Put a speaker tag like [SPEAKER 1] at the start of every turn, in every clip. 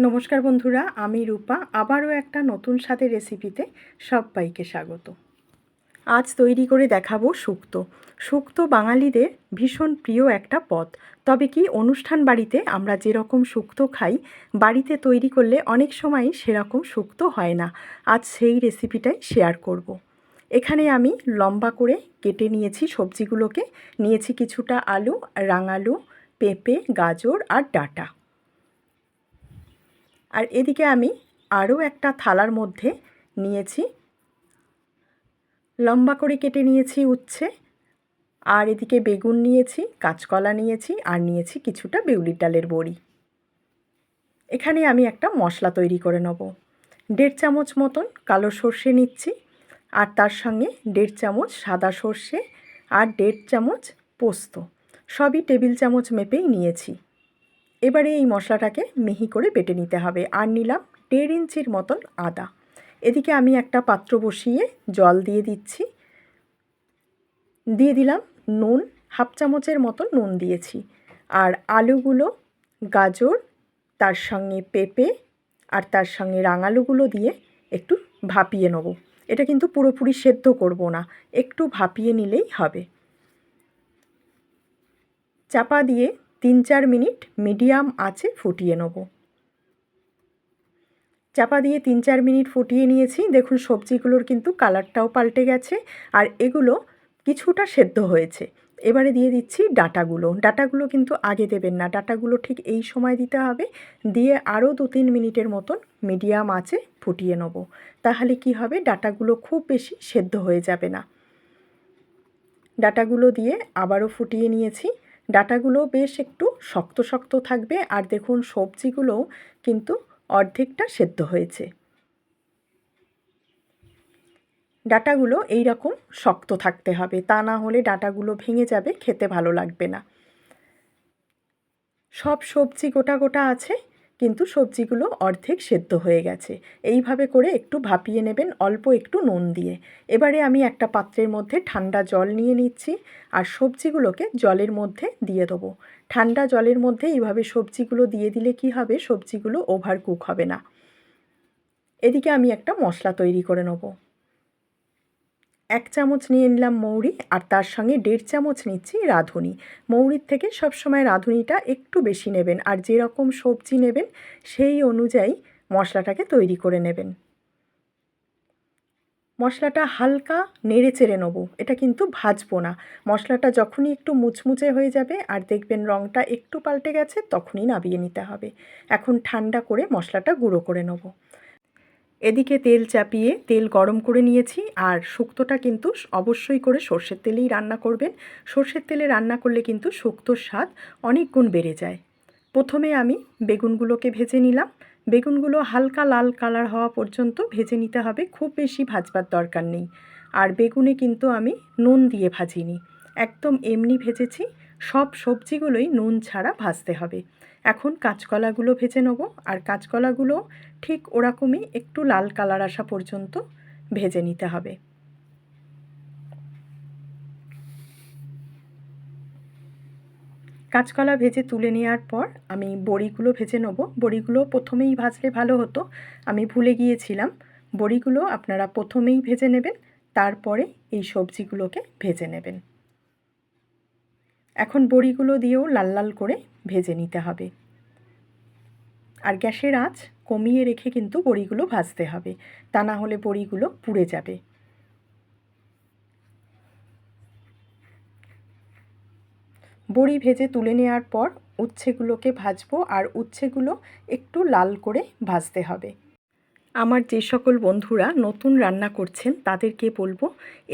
[SPEAKER 1] নমস্কার বন্ধুরা, আমি রূপা। আবারও একটা নতুন স্বাদের রেসিপিতে সবাইকে স্বাগত। আজ তৈরি করে দেখাবো শুক্তো। শুক্তো বাঙালিদের ভীষণ প্রিয় একটা পদ। তবে কি অনুষ্ঠান বাড়িতে আমরা যেরকম শুক্তো খাই, বাড়িতে তৈরি করলে অনেক সময় সেরকম শুক্তো হয় না। আজ সেই রেসিপিটাই শেয়ার করব। এখানে আমি লম্বা করে কেটে নিয়েছি সবজিগুলোকে। নিয়েছি কিছুটা আলু, রাঙালু, পেঁপে, গাজর আর ডাটা। আর এদিকে আমি আরও একটা থালার মধ্যে নিয়েছি। লম্বা করে কেটে নিয়েছি উচ্ছে। আর এদিকে বেগুন নিয়েছি, কাঁচকলা নিয়েছি, আর নিয়েছি কিছুটা বিউলির ডালের বড়ি। এখানে আমি একটা মশলা তৈরি করে নেব। দেড় চামচ মতন কালো সর্ষে নিচ্ছি, আর তার সঙ্গে দেড় চামচ সাদা সর্ষে আর দেড় চামচ পোস্ত। সবই টেবিল চামচ মেপেই নিয়েছি। এবারে এই মশলাটাকে মিহি করে বেটে নিতে হবে। আর নিলাম দেড় ইঞ্চির মতন আদা। এদিকে আমি একটা পাত্র বসিয়ে জল দিয়ে দিচ্ছি। দিয়ে দিলাম নুন, হাফ চামচের মতন নুন দিয়েছি। আর আলুগুলো, গাজর, তার সঙ্গে পেঁপে আর তার সঙ্গে রাঙালুগুলো দিয়ে একটু ভাপিয়ে নেব। এটা কিন্তু পুরোপুরি সেদ্ধ করব না, একটু ভাপিয়ে নিলেই হবে। চাপা দিয়ে তিন চার মিনিট মিডিয়াম আছে ফুটিয়ে নেব। চাপা দিয়ে তিন চার মিনিট ফুটিয়ে নিয়েছি। দেখুন, সবজিগুলোর কিন্তু কালারটাও পাল্টে গেছে আর এগুলো কিছুটা সেদ্ধ হয়েছে। এবারে দিয়ে দিচ্ছি ডাটাগুলো। ডাটাগুলো কিন্তু আগে দেবেন না। ডাটাগুলো ঠিক এই সময় দিতে হবে। দিয়ে আরও দু তিন মিনিটের মতন মিডিয়াম আছে ফুটিয়ে নেব। তাহলে কি হবে? ডাটাগুলো খুব বেশি সেদ্ধ হয়ে যাবে না। ডাটাগুলো দিয়ে আবারও ফুটিয়ে নিয়েছি। ডাটাগুলো বেশ একটু শক্ত শক্ত থাকবে। আর দেখুন সবজিগুলোও কিন্তু অর্ধেকটা সেদ্ধ হয়েছে। ডাটাগুলো এই রকম শক্ত থাকতে হবে। তা না হলে ডাটাগুলো ভেঙে যাবে, খেতে ভালো লাগবে না। সব সবজি গোটা গোটা আছে। কিন্তু সবজিগুলো অর্ধেক সেদ্ধ হয়ে গেছে। এইভাবে করে একটু ভাপিয়ে নেবেন, অল্প একটু নুন দিয়ে। এবারে আমি একটা পাত্রের মধ্যে ঠান্ডা জল নিয়ে নিচ্ছি আর সবজিগুলোকে জলের মধ্যে দিয়ে দেবো। ঠান্ডা জলের মধ্যে এইভাবে সবজিগুলো দিয়ে দিলে কি হবে? সবজিগুলো ওভার কুক হবে না। এদিকে আমি একটা মশলা তৈরি করে নেব। এক চামচ নিয়ে নিলাম মৌরি আর তার সঙ্গে দেড় চামচ নিচ্ছি রাঁধুনি। মৌরির থেকে সবসময় রাঁধুনিটা একটু বেশি নেবেন আর যেরকম সবজি নেবেন সেই অনুযায়ী মশলাটাকে তৈরি করে নেবেন। মশলাটা হালকা নেড়ে চেড়ে নেব, এটা কিন্তু ভাজবো না। মশলাটা যখনই একটু মুচমুচে হয়ে যাবে আর দেখবেন রঙটা একটু পাল্টে গেছে তখনই নাবিয়ে নিতে হবে। এখন ঠান্ডা করে মশলাটা গুঁড়ো করে নেব। এদিকে তেল চাপিয়ে তেল গরম করে নিয়েছি, আর শুক্তোটা কিন্তু অবশ্যই করে সর্ষের তেলেই রান্না করবেন। সর্ষের তেলে রান্না করলে কিন্তু শুক্তোর স্বাদ অনেক গুণ বেড়ে যায়। প্রথমে আমি বেগুনগুলোকে ভেজে নিলাম। বেগুনগুলো হালকা লাল কালার হওয়া পর্যন্ত ভেজে নিতে হবে, খুব বেশি ভাজবার দরকার নেই। আর বেগুনে কিন্তু আমি নুন দিয়ে ভাজিনি। একদম এমনি ভেজেছি, সব সবজিগুলোই নুন ছাড়া ভাজতে হবে। এখন কাঁচকলাগুলো ভেজে নেব। আর কাঁচকলাগুলো ঠিক ওরকমই একটু লাল কালার আসা পর্যন্ত ভেজে নিতে হবে। কাঁচকলা ভেজে তুলে নেওয়ার পর আমি বড়িগুলো ভেজে নেব। বড়িগুলো প্রথমেই ভাজলে ভালো হতো, আমি ভুলে গিয়েছিলাম। বড়িগুলো আপনারা প্রথমেই ভেজে নেবেন, তারপরে এই সবজিগুলোকে ভেজে নেবেন। এখন বড়িগুলো দিয়েও লাল লাল করে ভেজে নিতে হবে। আর গ্যাসের আঁচ কমিয়ে রেখে কিন্তু বড়িগুলো ভাজতে হবে। তা না হলে বড়িগুলো পুড়ে যাবে। বড়ি ভেজে তুলে নেওয়ার পর উচ্ছেগুলোকে ভাজবো আর উচ্ছেগুলো একটু লাল করে ভাজতে হবে। আমার যে সকল বন্ধুরা নতুন রান্না করছেন তাদেরকে বলব,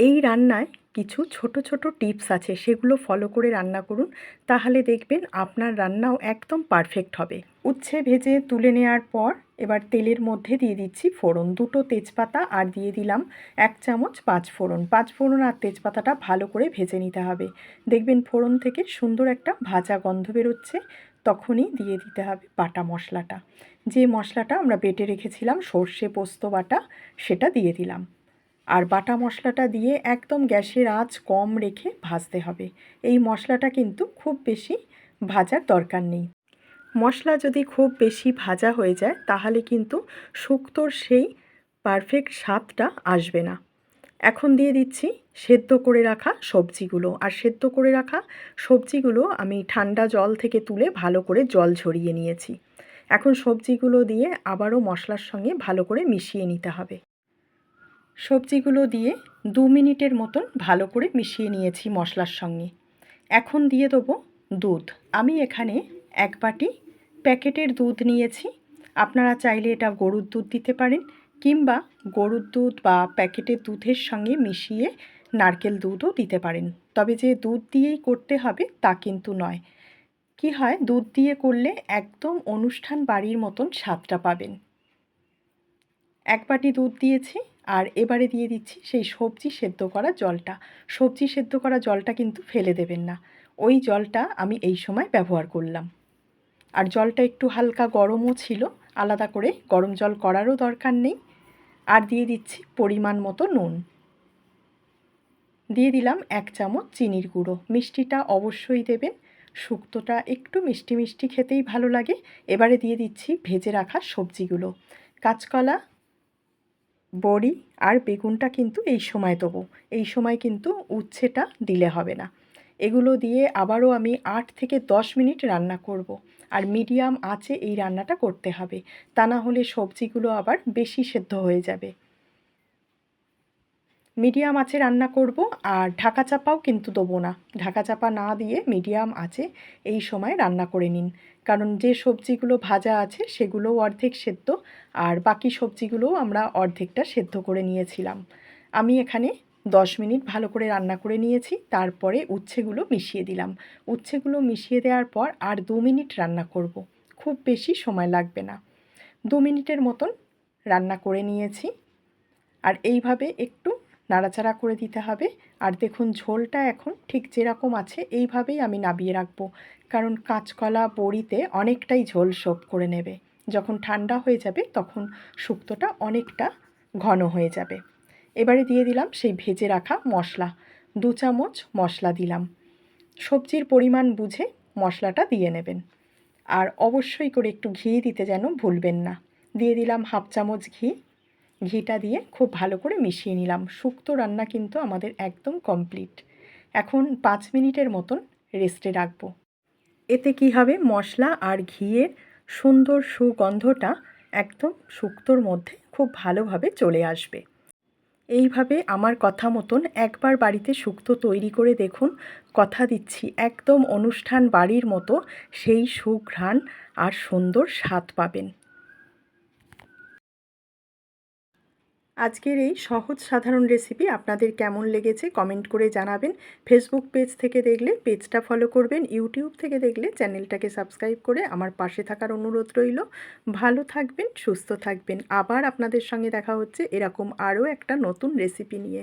[SPEAKER 1] এই রান্নায় কিছু ছোট ছোট টিপস আছে, সেগুলো ফলো করে রান্না করুন। তাহলে দেখবেন আপনার রান্নাও একদম পারফেক্ট হবে। উচ্ছে ভেজে তুলে নেওয়ার পর এবার তেলের মধ্যে দিয়ে দিচ্ছি ফোড়ন। দুটো তেজপাতা আর দিয়ে দিলাম এক চামচ পাঁচ ফোড়ন। পাঁচ ফোড়ন আর তেজপাতাটা ভালো করে ভেজে নিতে হবে। দেখবেন ফোড়ন থেকে সুন্দর একটা ভাজা গন্ধ বেরোচ্ছে, তখনই দিয়ে দিতে হবে বাটা মশলাটা। যে মশলাটা আমরা বেটে রেখেছিলাম সর্ষে পোস্ত বাটা, সেটা দিয়ে দিলাম। আর বাটা মশলাটা দিয়ে একদম গ্যাসের আঁচ কম রেখে ভাজতে হবে। এই মশলাটা কিন্তু খুব বেশি ভাজার দরকার নেই। মশলা যদি খুব বেশি ভাজা হয়ে যায়, তাহলে কিন্তু শুক্তোর সেই পারফেক্ট স্বাদটা আসবে না। এখন দিয়ে দিচ্ছি সেদ্ধ করে রাখা সবজিগুলো। আর সেদ্ধ করে রাখা সবজিগুলো আমি ঠান্ডা জল থেকে তুলে ভালো করে জল ঝরিয়ে নিয়েছি। এখন সবজিগুলো দিয়ে আবারও মশলার সঙ্গে ভালো করে মিশিয়ে নিতে হবে। সবজিগুলো দিয়ে দু মিনিটের মতন ভালো করে মিশিয়ে নিয়েছি মশলার সঙ্গে। এখন দিয়ে দেবো দুধ। আমি এখানে এক বাটি প্যাকেটের দুধ নিয়েছি। আপনারা চাইলে এটা গরুর দুধ দিতে পারেন কিংবা গরুর দুধ বা প্যাকেটের দুধের সঙ্গে মিশিয়ে নারকেল দুধও দিতে পারেন। তবে যে দুধ দিয়েই করতে হবে তা কিন্তু নয়। কি হয়, দুধ দিয়ে করলে একদম অনুষ্ঠান বাড়ির মতন স্বাদটা পাবেন। এক বাটি দুধ দিয়েছি। আর এবারে দিয়ে দিচ্ছি সেই সবজি সেদ্ধ করা জলটা। সবজি সেদ্ধ করা জলটা কিন্তু ফেলে দেবেন না। ওই জলটা আমি এই সময় ব্যবহার করলাম। আর জলটা একটু হালকা গরমও ছিল, আলাদা করে গরম জল করারও দরকার নেই। আর দিয়ে দিচ্ছি পরিমাণ মতো নুন। দিয়ে দিলাম এক চামচ চিনির গুঁড়ো। মিষ্টিটা অবশ্যই দেবেন। শুক্তোটা একটু মিষ্টি মিষ্টি খেতেই ভালো লাগে। এবারে দিয়ে দিচ্ছি ভেজে রাখা সবজিগুলো। কাঁচকলা বড়ি আর বেগুনটা কিন্তু এই সময় দেবো। এই সময় কিন্তু উচ্ছেটা দিলে হবে না। এগুলো দিয়ে আবারও আমি আট থেকে দশ মিনিট রান্না করব। আর মিডিয়াম আঁচে এই রান্নাটা করতে হবে। তা না হলে সবজিগুলো আবার বেশি সেদ্ধ হয়ে যাবে। মিডিয়াম আঁচে রান্না করব, আর ঢাকা চাপাও কিন্তু দেবো না। ঢাকা চাপা না দিয়ে মিডিয়াম আঁচে এই সময় রান্না করে নিন। কারণ যে সবজিগুলো ভাজা আছে সেগুলোও অর্ধেক সেদ্ধ, আর বাকি সবজিগুলোও আমরা অর্ধেকটা সেদ্ধ করে নিয়েছিলাম। আমি এখানে দশ মিনিট ভালো করে রান্না করে নিয়েছি, তারপরে উচ্ছেগুলো মিশিয়ে দিলাম। উচ্ছেগুলো মিশিয়ে দেওয়ার পর আর দু মিনিট রান্না করব। খুব বেশি সময় লাগবে না। দু মিনিটের মতন রান্না করে নিয়েছি। আর এইভাবে একটু নাড়াচাড়া করে দিতে হবে। আর দেখুন, ঝোলটা এখন ঠিক যেরকম আছে, এইভাবেই আমি নাবিয়ে রাখব। কারণ কাঁচকলা বড়িতে অনেকটাই ঝোল সোপ করে নেবে। যখন ঠান্ডা হয়ে যাবে, তখন শুক্তোটা অনেকটা ঘন হয়ে যাবে। এবারে দিয়ে দিলাম সেই ভেজে রাখা মশলা। দু চামচ মশলা দিলাম। সবজির পরিমাণ বুঝে মশলাটা দিয়ে নেবেন। আর অবশ্যই করে একটু ঘি দিতে যেন ভুলবেন না। দিয়ে দিলাম হাফ চামচ ঘি। ঘিটা দিয়ে খুব ভালো করে মিশিয়ে নিলাম। শুক্তো রান্না কিন্তু আমাদের একদম কমপ্লিট এখন পাঁচ মিনিটের মতন রেস্টে রাখব। এতে কি হবে? মশলা আর ঘিয়ের সুন্দর সুগন্ধটা একদম শুক্তোর মধ্যে খুব ভালোভাবে চলে আসবে। এইভাবে আমার কথা মতন একবার বাড়িতে শুক্তো তৈরি করে দেখুন। কথা দিচ্ছি, একদম অনুষ্ঠান বাড়ির মতো সেই সুঘ্রাণ আর সুন্দর স্বাদ পাবেন। আজকের এই সহজ সাধারণ রেসিপি আপনাদের কেমন লেগেছে কমেন্ট করে জানাবেন। ফেসবুক পেজ থেকে দেখলে পেজটা ফলো করবেন। ইউটিউব থেকে দেখলে চ্যানেলটাকে সাবস্ক্রাইব করে আমার পাশে থাকার অনুরোধ রইল। ভালো থাকবেন, সুস্থ থাকবেন। আবার আপনাদের সঙ্গে দেখা হচ্ছে এরকম আরও একটা নতুন রেসিপি নিয়ে।